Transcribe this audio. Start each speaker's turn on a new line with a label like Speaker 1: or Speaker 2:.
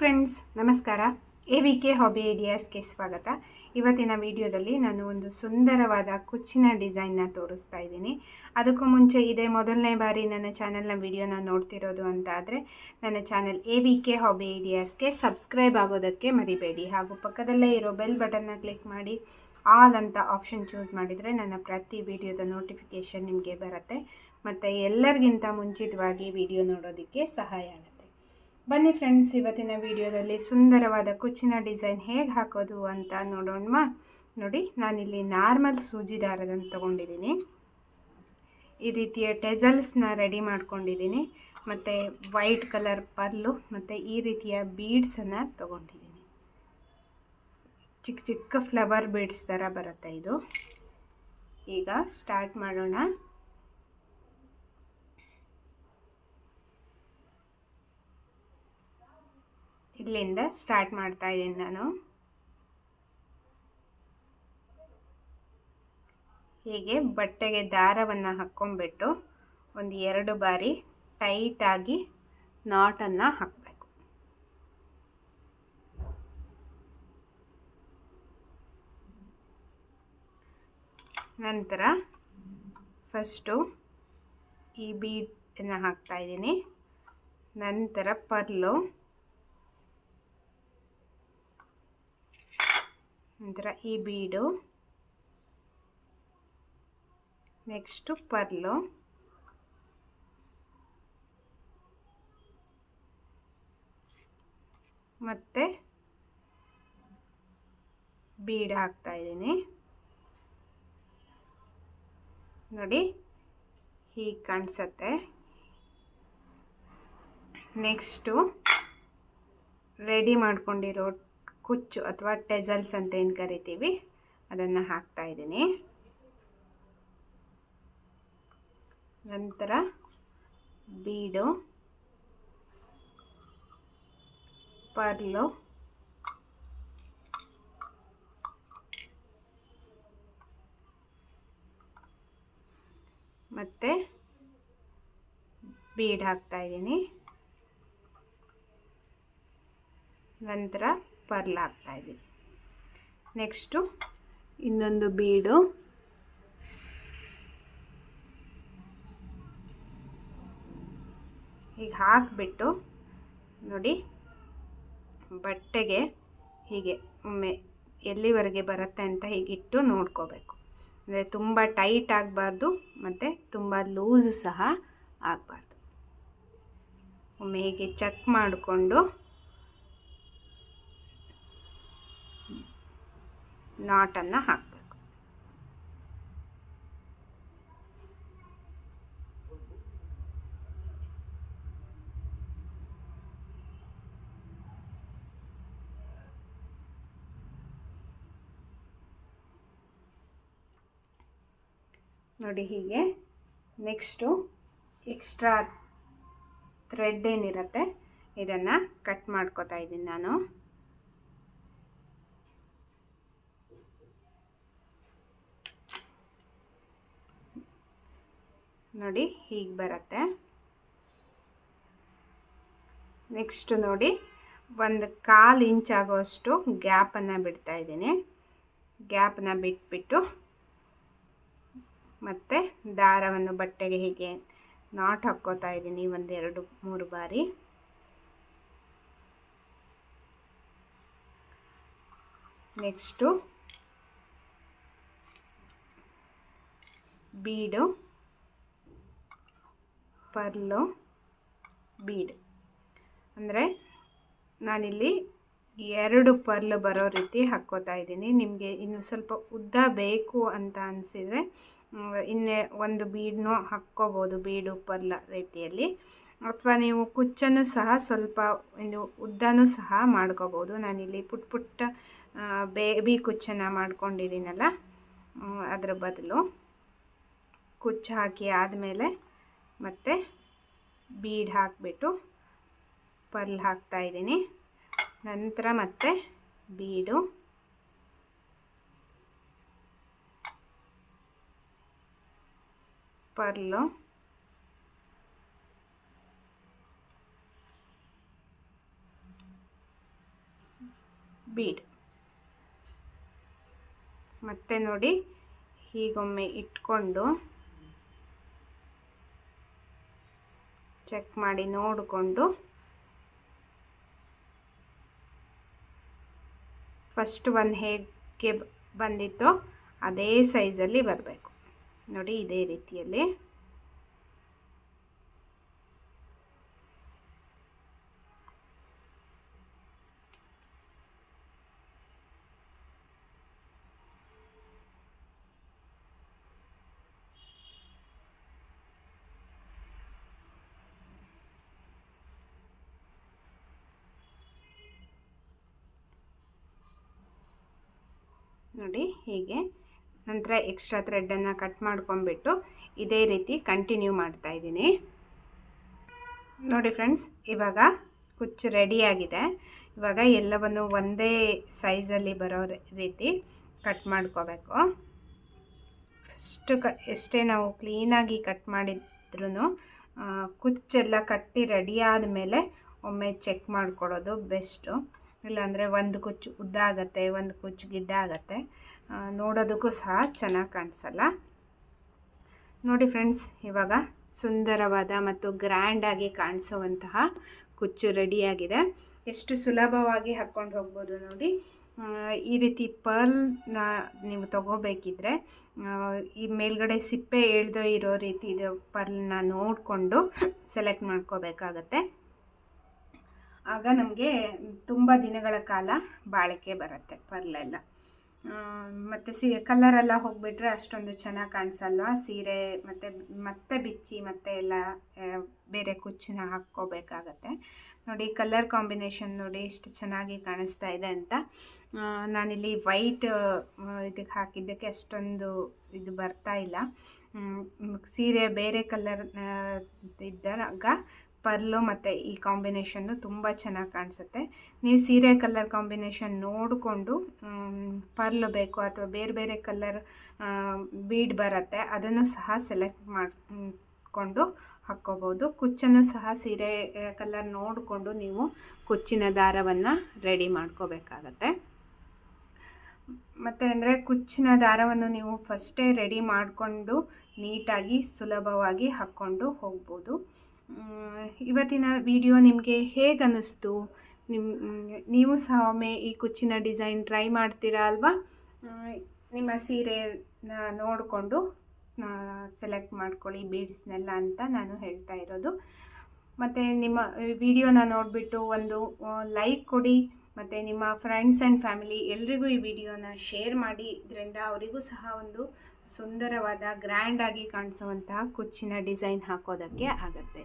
Speaker 1: Friends ನಮಸ್ಕಾರ. A V K hobby ಐಡಿಯಾಸ್ಗೆ ಸ್ವಾಗತ. ಇವತ್ತಿನ ವಿಡಿಯೋದಲ್ಲಿ ನಾನು ಒಂದು ಸುಂದರವಾದ ಕುಚ್ಚಿನ ಡಿಸೈನ್ನ ತೋರಿಸ್ತಾ ಇದ್ದೀನಿ. ಅದಕ್ಕೂ ಮುಂಚೆ ಇದೇ ಮೊದಲನೇ ಬಾರಿ ನನ್ನ ಚಾನಲ್ನ ವಿಡಿಯೋನ ನೋಡ್ತಿರೋದು ಅಂತ ಆದರೆ, ನನ್ನ channel A V K hobby ಐಡಿಯಾಸ್ಗೆ subscribe ಆಗೋದಕ್ಕೆ ಮರಿಬೇಡಿ. ಹಾಗೂ ಪಕ್ಕದಲ್ಲೇ ಇರೋ ಬೆಲ್ ಬಟನ್ನ ಕ್ಲಿಕ್ ಮಾಡಿ ಆಲ್ ಅಂತ ಆಪ್ಷನ್ ಚೂಸ್ ಮಾಡಿದರೆ ನನ್ನ ಪ್ರತಿ ವಿಡಿಯೋದ ನೋಟಿಫಿಕೇಷನ್ ನಿಮಗೆ ಬರುತ್ತೆ. ಮತ್ತು ಎಲ್ಲರಿಗಿಂತ ಮುಂಚಿತವಾಗಿ ವಿಡಿಯೋ ನೋಡೋದಕ್ಕೆ ಸಹಾಯ ಆಗುತ್ತೆ. ಬನ್ನಿ ಫ್ರೆಂಡ್ಸ್, ಇವತ್ತಿನ ವಿಡಿಯೋದಲ್ಲಿ ಸುಂದರವಾದ ಕುಚ್ಚಿನ ಡಿಸೈನ್ ಹೇಗೆ ಹಾಕೋದು ಅಂತ ನೋಡೋಣ ನೋಡಿ, ನಾನಿಲ್ಲಿ ನಾರ್ಮಲ್ ಸೂಜಿ ದಾರದನ್ನು ತೊಗೊಂಡಿದ್ದೀನಿ. ಈ ರೀತಿಯ ಟೆಸಲ್ಸ್ನ ರೆಡಿ ಮಾಡ್ಕೊಂಡಿದ್ದೀನಿ. ಮತ್ತು ವೈಟ್ ಕಲರ್ ಪರ್ಲು ಮತ್ತು ಈ ರೀತಿಯ ಬೀಡ್ಸನ್ನು ತೊಗೊಂಡಿದ್ದೀನಿ. ಚಿಕ್ಕ ಚಿಕ್ಕ ಫ್ಲವರ್ ಬೀಡ್ಸ್ ಥರ ಬರುತ್ತೆ ಇದು. ಈಗ ಸ್ಟಾರ್ಟ್ ಮಾಡೋಣ. ಇಲ್ಲಿಂದ ಸ್ಟಾರ್ಟ್ ಮಾಡ್ತಾ ಇದ್ದೀನಿ ನಾನು. ಹೀಗೆ ಬಟ್ಟೆಗೆ ದಾರವನ್ನು ಹಾಕ್ಕೊಂಬಿಟ್ಟು ಒಂದು ಎರಡು ಬಾರಿ ಟೈಟಾಗಿ ನಾಟನ್ನು ಹಾಕಬೇಕು. ನಂತರ ಫಸ್ಟು ಈ ಬೀಟನ್ನು ಹಾಕ್ತಾ ಇದ್ದೀನಿ. ನಂತರ ಪರ್ಲು. ನಂತರ ಈ ಬೀಡು. Next pearl. ಮತ್ತು ಬೀಡ್ ಹಾಕ್ತಾ ಇದ್ದೀನಿ. ನೋಡಿ, ಹೀಗೆ ಕಾಣಿಸತ್ತೆ. ನೆಕ್ಸ್ಟು ರೆಡಿ ಮಾಡ್ಕೊಂಡಿರೋ ಕುಚ್ಚು ಅಥವಾ ಟೆಸಲ್ಸ್ ಅಂತ ಏನು ಕರಿತೀವಿ? ಅದನ್ನು ಹಾಕ್ತಾ ಇದ್ದೀನಿ. ನಂತರ ಬೀಡು, ಪರ್ಲು, ಮತ್ತು ಬೀಡ್ ಹಾಕ್ತಾ ಇದ್ದೀನಿ. ನಂತರ ಪರ್ಲ್ ಇದ್ದೀನಿ ನೆಕ್ಸ್ಟು ಇನ್ನೊಂದು ಬೀಡು. ಹೀಗೆ ಹಾಕಿಬಿಟ್ಟು ನೋಡಿ ಬಟ್ಟೆಗೆ ಹೀಗೆ ಒಮ್ಮೆ ಎಲ್ಲಿವರೆಗೆ ಬರುತ್ತೆ ಅಂತ ಹೀಗಿಟ್ಟು ನೋಡ್ಕೋಬೇಕು. ಅಂದರೆ ತುಂಬ ಟೈಟ್ ಆಗಬಾರ್ದು ಮತ್ತು ತುಂಬ ಲೂಸ್ ಸಹ ಆಗಬಾರ್ದು. ಒಮ್ಮೆ ಹೀಗೆ ಚೆಕ್ ಮಾಡಿಕೊಂಡು ನಾಟನ್ನು ಹಾಕಬೇಕು. ನೋಡಿ ಹೀಗೆ. ನೆಕ್ಸ್ಟು ಎಕ್ಸ್ಟ್ರಾ ಥ್ರೆಡ್ ಏನಿರುತ್ತೆ ಇದನ್ನು ಕಟ್ ಮಾಡ್ಕೋತಾ ಇದ್ದೀನಿ ನಾನು. ನೋಡಿ ಹೀಗೆ ಬರುತ್ತೆ. ನೆಕ್ಸ್ಟ್ ನೋಡಿ ಒಂದು ಕಾಲು ಇಂಚ್ ಆಗೋಷ್ಟು ಗ್ಯಾಪನ್ನು ಬಿಡ್ತಾ ಇದ್ದೀನಿ. ಗ್ಯಾಪನ್ನ ಬಿಟ್ಬಿಟ್ಟು ಮತ್ತು ದಾರವನ್ನು ಬಟ್ಟೆಗೆ ಹೀಗೆ ನಾಟ್ ಹಾಕ್ಕೋತಾ ಇದ್ದೀನಿ ಒಂದು ಎರಡು ಮೂರು ಬಾರಿ. Next bead. Pearl bead. ಅಂದರೆ ನಾನಿಲ್ಲಿ ಎರಡು ಪರ್ಲು ಬರೋ ರೀತಿ ಹಾಕ್ಕೋತಾ ಇದ್ದೀನಿ. ನಿಮಗೆ ಇನ್ನು ಸ್ವಲ್ಪ ಉದ್ದ ಬೇಕು ಅಂತ ಅನಿಸಿದರೆ ಇನ್ನೇ ಒಂದು ಬೀಡನ್ನೂ ಹಾಕ್ಕೋಬೋದು, ಬೀಡು ಪರ್ಲ ರೀತಿಯಲ್ಲಿ. ಅಥವಾ ನೀವು ಕುಚ್ಚನ್ನು ಸಹ ಸ್ವಲ್ಪ ಒಂದು ಉದ್ದನೂ ಸಹ ಮಾಡ್ಕೋಬೋದು. ನಾನಿಲ್ಲಿ ಪುಟ್ ಪುಟ್ಟ ಬೇಬಿ ಕುಚ್ಚನ್ನು ಮಾಡ್ಕೊಂಡಿದ್ದೀನಲ್ಲ ಅದರ ಬದಲು ಕುಚ್ಚು ಹಾಕಿ ಆದಮೇಲೆ ಮತ್ತು ಬೀಡ್ ಹಾಕಿಬಿಟ್ಟು ಪರ್ಲ್ ಹಾಕ್ತಾಯಿದ್ದೀನಿ ನಂತರ ಮತ್ತೆ ಬೀಡು. ಪರ್ಲು. ಬೀಡ್. ಮತ್ತೆ ನೋಡಿ ಹೀಗೊಮ್ಮೆ ಇಟ್ಕೊಂಡು ಚೆಕ್ ಮಾಡಿ ನೋಡಿಕೊಂಡು ಫಸ್ಟ್ ಒಂದು ಹೇಗೆ ಬಂದಿತ್ತೋ ಅದೇ ಸೈಜಲ್ಲಿ ಬರಬೇಕು. ನೋಡಿ ಇದೇ ರೀತಿಯಲ್ಲಿ. ನೋಡಿ ಹೀಗೆ. ನಂತರ ಎಕ್ಸ್ಟ್ರಾ ಥ್ರೆಡ್ಡನ್ನು ಕಟ್ ಮಾಡ್ಕೊಂಬಿಟ್ಟು ಇದೇ ರೀತಿ ಕಂಟಿನ್ಯೂ ಮಾಡ್ತಾ ಇದ್ದೀನಿ. ನೋಡಿ ಫ್ರೆಂಡ್ಸ್ ಇವಾಗ ಕುಚ್ಚು ರೆಡಿಯಾಗಿದೆ ಇವಾಗ ಎಲ್ಲವನ್ನು ಒಂದೇ ಸೈಜಲ್ಲಿ ಬರೋ ರೀತಿ ಕಟ್ ಮಾಡ್ಕೋಬೇಕು. ಫಸ್ಟು ಕ ಎಷ್ಟೇ ನಾವು ಕ್ಲೀನಾಗಿ ಕಟ್ ಮಾಡಿದ್ರೂ ಕುಚ್ಚೆಲ್ಲ ಕಟ್ಟಿ ರೆಡಿ ಮೇಲೆ ಒಮ್ಮೆ ಚೆಕ್ ಮಾಡಿಕೊಡೋದು ಬೆಸ್ಟು ಇಲ್ಲಾಂದರೆ ಒಂದು ಕುಚ್ಚು ಉದ್ದ ಆಗುತ್ತೆ, ಒಂದು ಕುಚ್ಚು ಗಿಡ್ಡ ಆಗುತ್ತೆ. ನೋಡೋದಕ್ಕೂ ಸಹ ಚೆನ್ನಾಗಿ ಕಾಣಿಸಲ್ಲ. ನೋಡಿ ಫ್ರೆಂಡ್ಸ್, ಇವಾಗ ಸುಂದರವಾದ ಮತ್ತು ಗ್ರ್ಯಾಂಡಾಗಿ ಕಾಣಿಸುವಂತಹ ಕುಚ್ಚು ರೆಡಿಯಾಗಿದೆ ಎಷ್ಟು ಸುಲಭವಾಗಿ ಹಾಕ್ಕೊಂಡು ಹೋಗ್ಬೋದು ನೋಡಿ. ಈ ರೀತಿ ಪರ್ಲ್ನ ನೀವು ತಗೋಬೇಕಿದ್ರೆ ಈ ಮೇಲ್ಗಡೆ ಸಿಪ್ಪೆ ಎಳ್ದೋ ಇರೋ ರೀತಿ ಇದು ಪರ್ಲ್ನ ನೋಡಿಕೊಂಡು ಸೆಲೆಕ್ಟ್ ಮಾಡ್ಕೋಬೇಕಾಗತ್ತೆ. ಆಗ ನಮಗೆ ತುಂಬ ದಿನಗಳ ಕಾಲ ಬಾಳಿಕೆ ಬರುತ್ತೆ ಪರ್ಲೆಲ್ಲ ಮತ್ತು ಸೀರೆ ಕಲರೆಲ್ಲ ಹೋಗಿಬಿಟ್ರೆ ಅಷ್ಟೊಂದು ಚೆನ್ನಾಗಿ ಕಾಣಿಸಲ್ವ? ಸೀರೆ ಮತ್ತು, ಮತ್ತೆ ಬಿಚ್ಚಿ, ಮತ್ತೆ ಎಲ್ಲ ಬೇರೆ ಕುಚ್ಚನ್ನ ಹಾಕ್ಕೋಬೇಕಾಗತ್ತೆ. ನೋಡಿ ಕಲರ್ ಕಾಂಬಿನೇಷನ್ ನೋಡಿ ಎಷ್ಟು ಚೆನ್ನಾಗಿ ಕಾಣಿಸ್ತಾ ಇದೆ ಅಂತ. ನಾನಿಲ್ಲಿ ವೈಟ್ ಇದಕ್ಕೆ ಹಾಕಿದ್ದಕ್ಕೆ ಅಷ್ಟೊಂದು ಇದು ಬರ್ತಾ ಇಲ್ಲ. ಸೀರೆ ಬೇರೆ ಕಲರ್ ಇದ್ದಾಗ ಪರ್ಲು ಮತ್ತು ಈ ಕಾಂಬಿನೇಷನ್ನು ತುಂಬ ಚೆನ್ನಾಗಿ ಕಾಣಿಸುತ್ತೆ. ನೀವು ಸೀರೆ ಕಲ್ಲರ್ ಕಾಂಬಿನೇಷನ್ ನೋಡಿಕೊಂಡು ಪರ್ಲು ಬೇಕು ಅಥವಾ ಬೇರೆ ಬೇರೆ ಕಲ್ಲರ್ ಬೀಡ್ ಬರುತ್ತೆ, ಅದನ್ನು ಸಹ ಸೆಲೆಕ್ಟ್ ಮಾಡಿಕೊಂಡು ಹಾಕ್ಕೋಬೋದು. ಕುಚ್ಚನ್ನು ಸಹ ಸೀರೆ ಕಲ್ಲರ್ ನೋಡಿಕೊಂಡು ನೀವು ಕುಚ್ಚಿನ ದಾರವನ್ನು ರೆಡಿ ಮಾಡ್ಕೋಬೇಕಾಗತ್ತೆ. ಮತ್ತು ಅಂದರೆ ಕುಚ್ಚಿನ ದಾರವನ್ನು ನೀವು ಫಸ್ಟೇ ರೆಡಿ ಮಾಡಿಕೊಂಡು ನೀಟಾಗಿ ಸುಲಭವಾಗಿ ಹಾಕ್ಕೊಂಡು ಹೋಗ್ಬೋದು. ಇವತ್ತಿನ ವಿಡಿಯೋ ನಿಮಗೆ ಹೇಗೆ ಅನ್ನಿಸ್ತು ನಿಮ್ಮ ನೀವು ಸಹ ಒಮ್ಮೆ ಈ ಕುಚ್ಚಿನ ಡಿಸೈನ್ ಟ್ರೈ ಮಾಡ್ತೀರಾ ಅಲ್ವಾ? ನಿಮ್ಮ ಸೀರೆನ ನೋಡಿಕೊಂಡು ಸೆಲೆಕ್ಟ್ ಮಾಡ್ಕೊಳ್ಳಿ ಬೀಡ್ಸ್ನೆಲ್ಲ ಅಂತ ನಾನು ಹೇಳ್ತಾ ಇರೋದು. ಮತ್ತು ನಿಮ್ಮ ವಿಡಿಯೋನ ನೋಡಿಬಿಟ್ಟು ಒಂದು ಲೈಕ್ ಕೊಡಿ. ಮತ್ತು ನಿಮ್ಮ ಫ್ರೆಂಡ್ಸ್ ಆ್ಯಂಡ್ ಫ್ಯಾಮಿಲಿ ಎಲ್ರಿಗೂ ಈ ವಿಡಿಯೋನ ಶೇರ್ ಮಾಡಿ. ಇದರಿಂದ ಅವರಿಗೂ ಸಹ ಒಂದು ಸುಂದರವಾದ, ಗ್ರ್ಯಾಂಡಾಗಿ ಕಾಣಿಸುವಂತಹ ಕುಚ್ಚಿನ ಡಿಸೈನ್ ಹಾಕೋದಕ್ಕೆ ಆಗುತ್ತೆ.